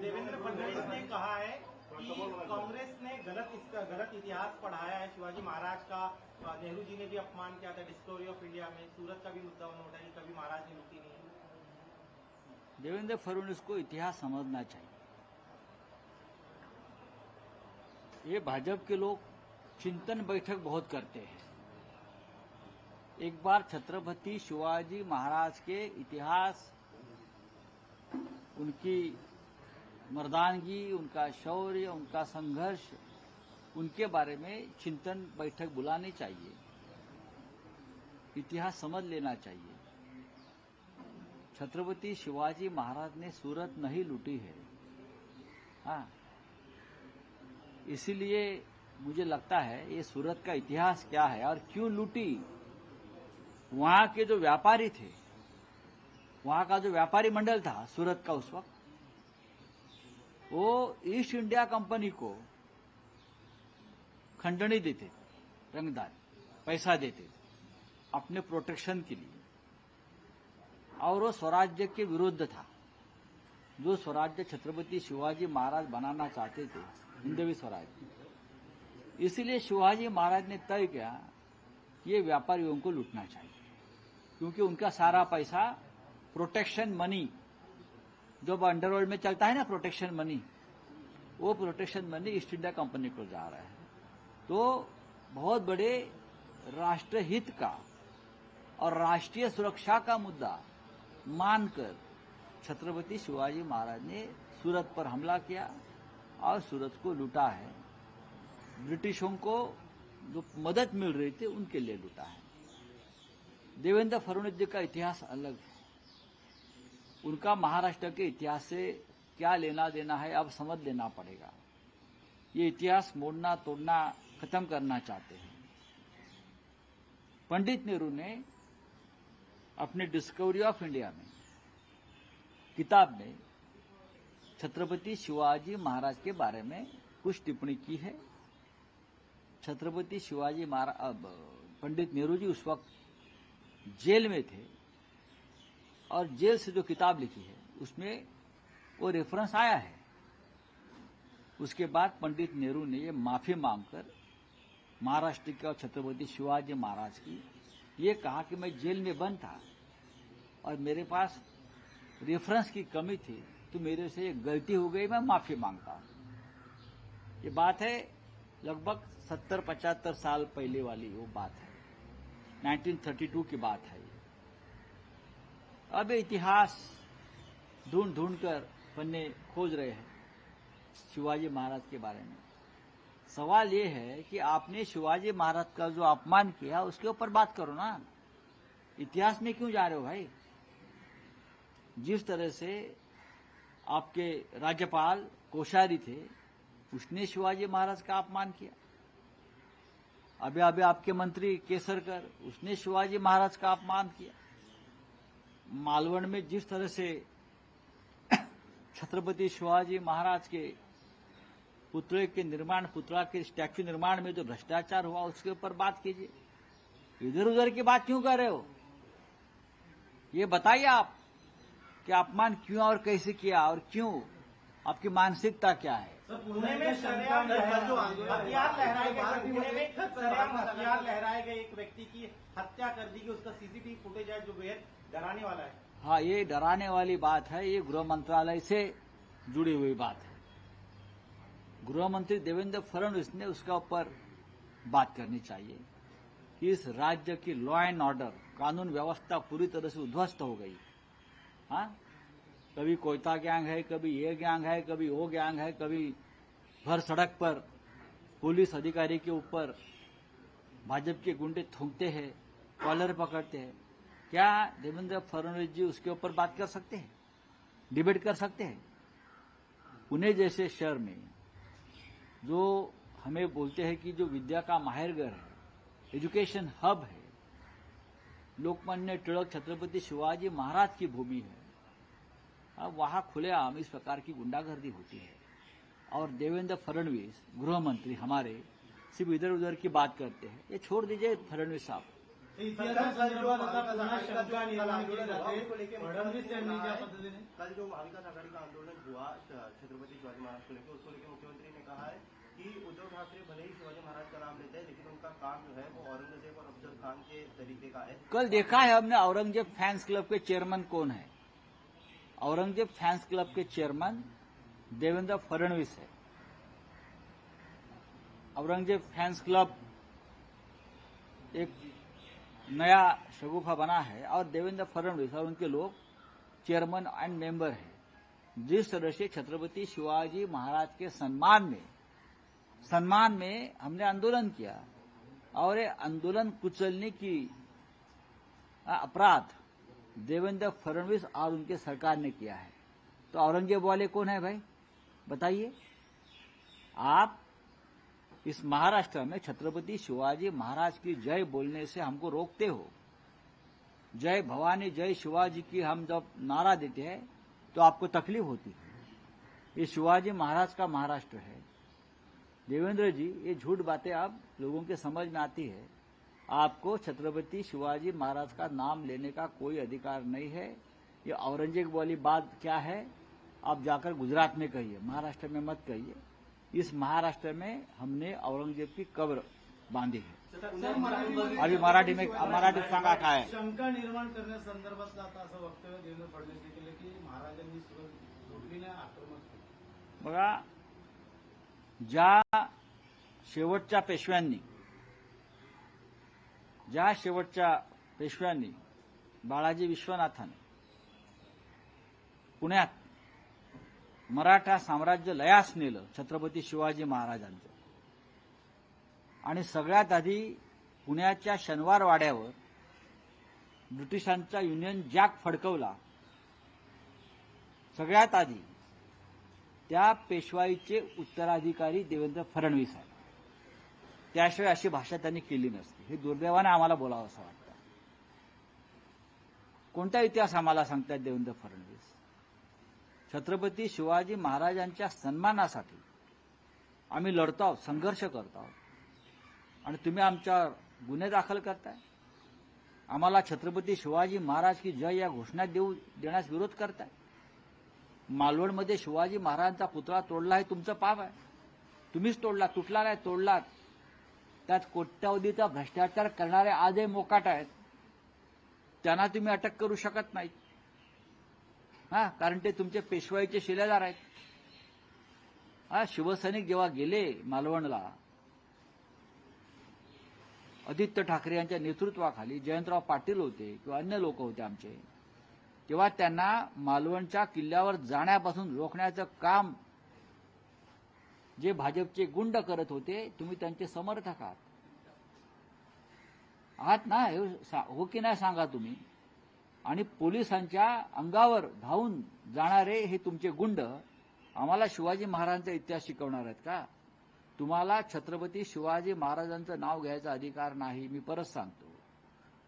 देवेंद्र फडणवीस ने कहा है कि कांग्रेस ने गलत इसका गलत इतिहास पढ़ाया है। शिवाजी महाराज का नेहरू जी ने भी अपमान किया था डिस्कवरी ऑफ़ इंडिया में। सूरत का भी मुद्दा उन्होंने उठाया कभी महाराज ने लूटी नहीं। देवेंद्र फडणवीस को इतिहास समझना चाहिए। ये भाजपा के लोग चिंतन बैठक बहुत करते हैं। एक बार छत्रपति शिवाजी महाराज के इतिहास, उनकी मर्दानगी, उनका शौर्य, उनका संघर्ष, उनके बारे में चिंतन बैठक बुलानी चाहिए। इतिहास समझ लेना चाहिए। छत्रपति शिवाजी महाराज ने सूरत नहीं लूटी है। हाँ। इसीलिए मुझे लगता है, ये सूरत का इतिहास क्या है और क्यों लूटी? वहाँ के जो व्यापारी थे, वहाँ का जो व्यापारी मंडल था, सूरत का उस वक्त, वो ईस्ट इंडिया कंपनी को खंडनी देते थे, रंगदार, पैसा देते थे, अपने प्रोटेक्शन के लिए। और वो स्वराज्य के विरुद्ध था। जो स्वराज्य छत्रपति शिवाजी महाराज बनाना चाहते थे, हिंदवी स्वराज्य। इसलिए शिवाजी महाराज ने तय किया ये व्यापारियों को लूटना चाहिए। क्योंकि उनका सारा पैसा प्रोटेक्शन मनी जो अंडरवर्ल्ड में चलता है ना प्रोटेक्शन मनी वो protection money East India Company को जा रहा है। तो बहुत बड़े राष्ट्रहित का और राष्ट्रीय सुरक्षा का मुद्दा मानकर छत्रपति शिवाजी महाराज ने सूरत पर हमला किया और सूरत को लूटा है। ब्रिटिशों को जो मदद मिल रही थी, उनके लिए लूटा है। देवेंद्र फडणवीस जी का इतिहास अलग है। उनका महाराष्ट्र के इतिहास से क्या लेना देना है, अब समझ लेना पड़ेगा। ये इतिहास मोड़ना, तोड़ना, खत्म करना चाहते हैं। पंडित नेहरू ने अपने डिस्कवरी ऑफ़ इंडिया में, किताब में छत्रपति शिवाजी महाराज के बारे में कुछ टिप्पणी की है। छत्रपति शिवाजी महाराज पंडित नेहरू जी उस वक्त जेल में थे और जेल से जो किताब लिखी है, उसमें वो रेफरेंस आया है। उसके बाद पंडित नेहरू ने ये माफ़ी मांगकर महाराष्ट्र के और छत्रपति शिवाजी महाराज की ये कहा कि मैं जेल में बंद था और मेरे पास रेफरेंस की कमी थी तो मेरे से एक गलती हो गई, मैं माफ़ी माँगता हूँ। ये बात है, लगभग सत्तर पचहत्तर साल पहले वाली वो बात है। 1932 की बात है अब इतिहास ढूंढ ढूंढ कर पन्ने खोज रहे हैं शिवाजी महाराज के बारे में। सवाल ये है कि आपने शिवाजी महाराज का जो अपमान किया, उसके ऊपर बात करो ना। इतिहास में क्यों जा रहे हो भाई? जिस तरह से आपके राज्यपाल कोश्यारी थे, उसने शिवाजी महाराज का अपमान किया। अभी अभी आपके मंत्री केसरकर, उसने शिवाजी महाराज का अपमान किया। मालवण में जिस तरह से छत्रपति शिवाजी महाराज के पुतले के निर्माण पुतला के स्टैच्यू निर्माण में जो भ्रष्टाचार हुआ, उसके ऊपर बात कीजिए। इधर उधर की बात क्यों कर रहे हो? ये बताइए आप कि अपमान क्यों और कैसे किया और क्यों? आपकी मानसिकता क्या है? पुणे में सरेआम जो हथियार लहराए गए पुणे में सरेआम हथियार लहराए गए एक व्यक्ति की हत्या कर दी गई उसका सीसीटीवी फुटेज है जो बेहद डराने वाला है। हाँ ये डराने वाली बात है ये गृह मंत्रालय से जुड़ी हुई बात है। गृह मंत्री देवेंद्र फडणवीस ने उसका ऊपर बात करनी चाहिए कि इस राज्य की लॉ एंड ऑर्डर कानून व्यवस्था पूरी तरह से उध्वस्त हो गई। हाँ? कभी कोयता गैंग है कभी ये गैंग है कभी वो गैंग है कभी भर सड़क पर पुलिस अधिकारी के ऊपर भाजपा के गुंडे थूकते हैं, कॉलर पकड़ते हैं। क्या देवेंद्र फडणवीस जी उसके ऊपर बात कर सकते हैं? डिबेट कर सकते हैं? पुणे जैसे शहर में जो हमें बोलते हैं कि जो विद्या का माहिरगर है एजुकेशन हब है, लोकमान्य टिळक छत्रपति शिवाजी महाराज की भूमि है, अब वहाँ खुलेआम इस प्रकार की गुंडागर्दी होती है। और देवेंद्र फडणवीस गृह मंत्री हमारे सिर्फ़ इधर उधर की बात करते हैं। ये छोड़ दीजिए फडणवीस साहब। है- कल जो महाविकास आघाड़ी का आंदोलन हुआ छत्रपति शिवाजी महाराज को लेकर उसको लेकर मुख्यमंत्री ने कहा है कि उद्धव ठाकरे भले ही शिवाजी महाराज का नाम लेते हैं लेकिन उनका काम जो है वो औरंगज़ेब और अफजल खान के तरीके का है। कल देखा है हमने औरंगज़ेब फैंस क्लब के चेयरमैन कौन है? औरंगज़ेब फैंस क्लब के चेयरमैन देवेंद्र फडणवीस है। औरंगज़ेब फैंस क्लब एक नया शगुफा बना है और देवेंद्र फडणवीस और उनके लोग चेयरमैन एंड मेंबर हैं। जिस तरह से छत्रपति शिवाजी महाराज के सम्मान में सम्मान में हमने आंदोलन किया और ये आंदोलन कुचलने की अपराध देवेंद्र फडणवीस और उनके सरकार ने किया है। तो औरंगज़ेब वाले कौन है भाई? बताइए। आप इस महाराष्ट्र में छत्रपति शिवाजी महाराज की जय बोलने से हमको रोकते हो? जय भवानी, जय शिवाजी की हम जब नारा देते हैं तो आपको तकलीफ़ होती है। ये शिवाजी महाराज का महाराष्ट्र है। देवेंद्र जी, ये झूठ बातें अब लोगों के समझ में आती है। आपको छत्रपति शिवाजी महाराज का नाम लेने का कोई अधिकार नहीं है। ये औरंगज़ेब वाली बात क्या है? आप जाकर गुजरात में कहिए महाराष्ट्र में मत कहिए। इस महाराष्ट्र में हमने औरंगजेब की कब्र बांधी है। मराठी- अभी मराठी में मराठीत सांगा काय? शंका निर्माण करण्यासंदर्भातलं आता असं वक्तव्य देवेंद्र फडणवीस केलं की महाराजांनी केलं. बघा ज्या शेवटच्या पेशव्यांनी ज्या शेवटच्या पेशव्यांनी बाळाजी विश्वनाथाने पुण्यात मराठा साम्राज्य लयास नेलं छत्रपती शिवाजी महाराजांचं. आणि सगळ्यात आधी पुण्याच्या शनिवार वाड्यावर ब्रिटिशांचा युनियन जॅक फडकवला. सगळ्यात आधी त्या पेशवाईचे उत्तराधिकारी देवेंद्र फडणवीस आहेत. त्याशिवाय अशी भाषा त्यांनी केली नसती. हे दुर्दैवाने आम्हाला बोलावं असं वाटतं. कोणता इतिहास आम्हाला सांगतात देवेंद्र फडणवीस? छत्रपती शिवाजी महाराजांच्या सन्मानासाठी आम्ही लढतो आहोत संघर्ष करतो आहोत आणि तुम्ही आमच्यावर गुन्हे दाखल करताय. आम्हाला छत्रपती शिवाजी महाराज की जय या घोषणा देऊ देण्यास विरोध करताय. मालवणमध्ये शिवाजी महाराजांचा पुतळा तोडला हे तुमचं पाप आहे. तुम्हीच तोडला तुटला नाही तोडला त्यात कोट्यावधीचा भ्रष्टाचार करणारे आजही मोकाट आहेत. त्यांना तुम्ही अटक करू शकत नाहीत. हा कारण ते तुमचे पेशवाईचे शिलेदार आहेत. हा शिवसैनिक जेव्हा गेले मालवणला आदित्य ठाकरे यांच्या नेतृत्वाखाली जयंतराव पाटील होते किंवा अन्य लोक होते आमचे तेव्हा त्यांना मालवणच्या किल्ल्यावर जाण्यापासून रोखण्याचं काम जे भाजपचे गुंड करत होते तुम्ही त्यांचे समर्थक आहात. आहात ना हे हो की नाही सांगा तुम्ही? आणि पोलिसांच्या अंगावर धावून जाणारे हे तुमचे गुंड आम्हाला शिवाजी महाराजांचा इतिहास शिकवणार आहेत का? तुम्हाला छत्रपती शिवाजी महाराजांचं नाव घ्यायचा अधिकार नाही मी परत सांगतो.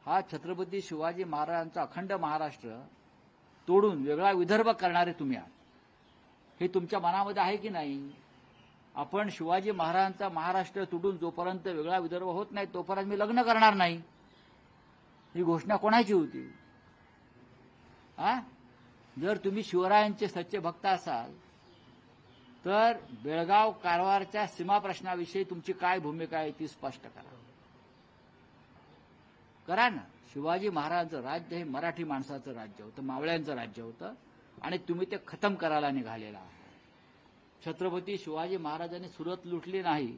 हा छत्रपती शिवाजी महाराजांचा अखंड महाराष्ट्र तोडून वेगळा विदर्भ करणारे तुम्ही आहात. हे तुमच्या मनामध्ये आहे की नाही? आपण शिवाजी महाराजांचा महाराष्ट्र तुटून जोपर्यंत वेगळा विदर्भ होत नाही तोपर्यंत मी लग्न करणार नाही. ही घोषणा कोणाची होती? आ जर तुम्ही शिवरायांचे सच्चे भक्त असाल तर बेळगाव कारवारच्या सीमा प्रश्नाविषयी तुमची काय भूमिका आहे ती स्पष्ट करा. करा ना. शिवाजी महाराजांचं राज्य हे मराठी माणसाचं राज्य होतं मावळ्यांचं राज्य होतं आणि तुम्ही ते खतम करायला निघालेला आहात. छत्रपती शिवाजी महाराजांनी सुरत लुटली नाही.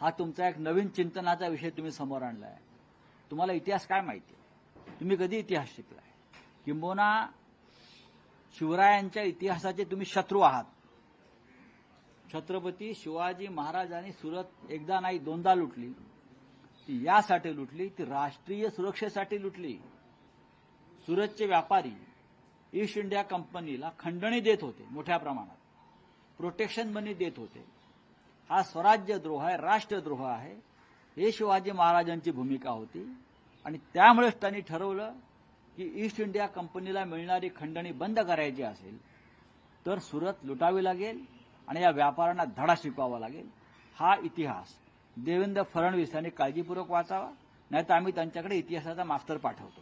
हा तुमचा एक नवीन चिंतनाचा विषय तुम्ही समोर आणलाय. तुम्हाला इतिहास काय माहिती तुम्ही कधी इतिहास शिकलाय? किंबोना शिवरायांच्या इतिहासाचे तुम्ही शत्रू आहात. छत्रपती शिवाजी महाराजांनी सुरत एकदा नाही दोनदा लुटली. ती यासाठी लुटली ती राष्ट्रीय सुरक्षेसाठी लुटली. सुरतचे व्यापारी ईस्ट इंडिया कंपनीला खंडणी देत होते मोठ्या प्रमाणात. प्रोटेक्शन मनी देत होते. हा स्वराज्यद्रोह आहे राष्ट्रद्रोह आहे. हे शिवाजी महाराजांची भूमिका होती. आणि त्यामुळेच त्यांनी ठरवलं की ईस्ट इंडिया कंपनीला मिळणारी खंडणी बंद करायची असेल तर सुरत लुटावी लागेल आणि या व्यापाऱ्यांना धडा शिकवावा लागेल. हा इतिहास देवेंद्र फडणवीस यांनी काळजीपूर्वक वाचावा नाही तर आम्ही त्यांच्याकडे इतिहासाचा मास्तर पाठवतो.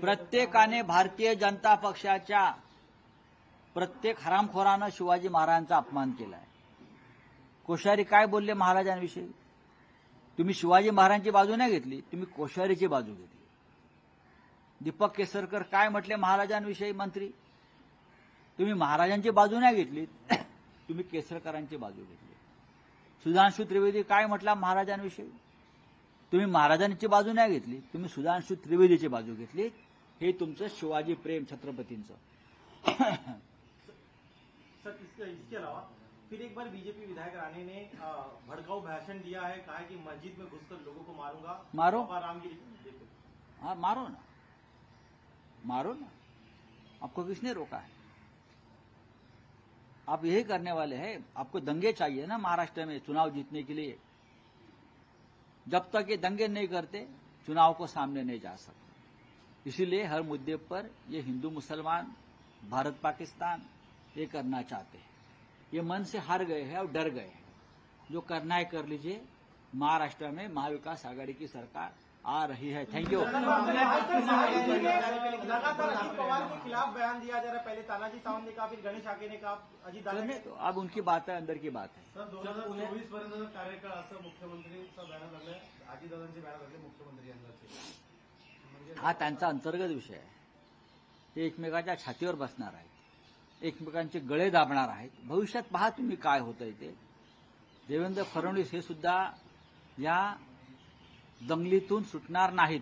प्रत्येकाने भारतीय जनता पक्षाच्या प्रत्येक हरामखोरानं शिवाजी महाराजांचा अपमान केलाय. कोश्यारी काय बोलले महाराजांविषयी? तुम्ही शिवाजी महाराजांची बाजू नाही घेतली तुम्ही कोश्यारीची बाजू घेतली. दीपक केसरकर काय म्हटले महाराजांविषयी मंत्री? तुम्ही महाराजांची बाजू नाही घेतली तुम्ही केसरकरांची बाजू घेतली. सुधांशु त्रिवेदी काय म्हटला महाराजांविषयी? तुम्ही महाराजांची बाजू नाही घेतली तुम्ही सुधांशु त्रिवेदीची बाजू घेतली. हे तुमचं शिवाजी प्रेम छत्रपतींचं. फिर एक बार बीजेपी विधायक राणे ने भड़काऊ भाषण दिया है कहा है कि मस्जिद में घुसकर लोगों को मारूँगा। मारो। रामगिरी हाँ मारो ना। मारो ना। आपको किसने रोका है? आप यही करने वाले हैं। आपको दंगे चाहिए ना महाराष्ट्र में चुनाव जीतने के लिए। जब तक ये दंगे नहीं करते चुनाव को सामने नहीं जा सकते। इसीलिए हर मुद्दे पर ये हिंदू मुसलमान भारत पाकिस्तान ये करना चाहते हैं। ये मन से हार गए हैं और डर गए हैं। जो करना है कर लीजिए। महाराष्ट्र में महाविकास आघाड़ी की सरकार आ रही है। थैंक यू लगातार अजित पवार के खिलाफ बयान दिया जा रहा है। पहले तानाजी सावंत ने कहा फिर गणेश आके ने कहा। अजित दादा तो अब उनकी बात है अंदर की बात है। सर दोन हज़ार चोवीस पर्यंत कार्यकाळ असं मुख्यमंत्रीचा बॅनर लागलाय आजीदादांचे बॅनर लागले मुख्यमंत्री यंदाचे हा त्यांचा अंतर्गत विषय आहे। ते एकमेकाच्या छातीवर बसणार आहेत. एकमेकांचे गळे दाबणार आहेत. भविष्यात पहा तुम्ही काय होतंय ते. देवेंद्र फडणवीस हे सुद्धा या दंगलीतून सुटणार नाहीत.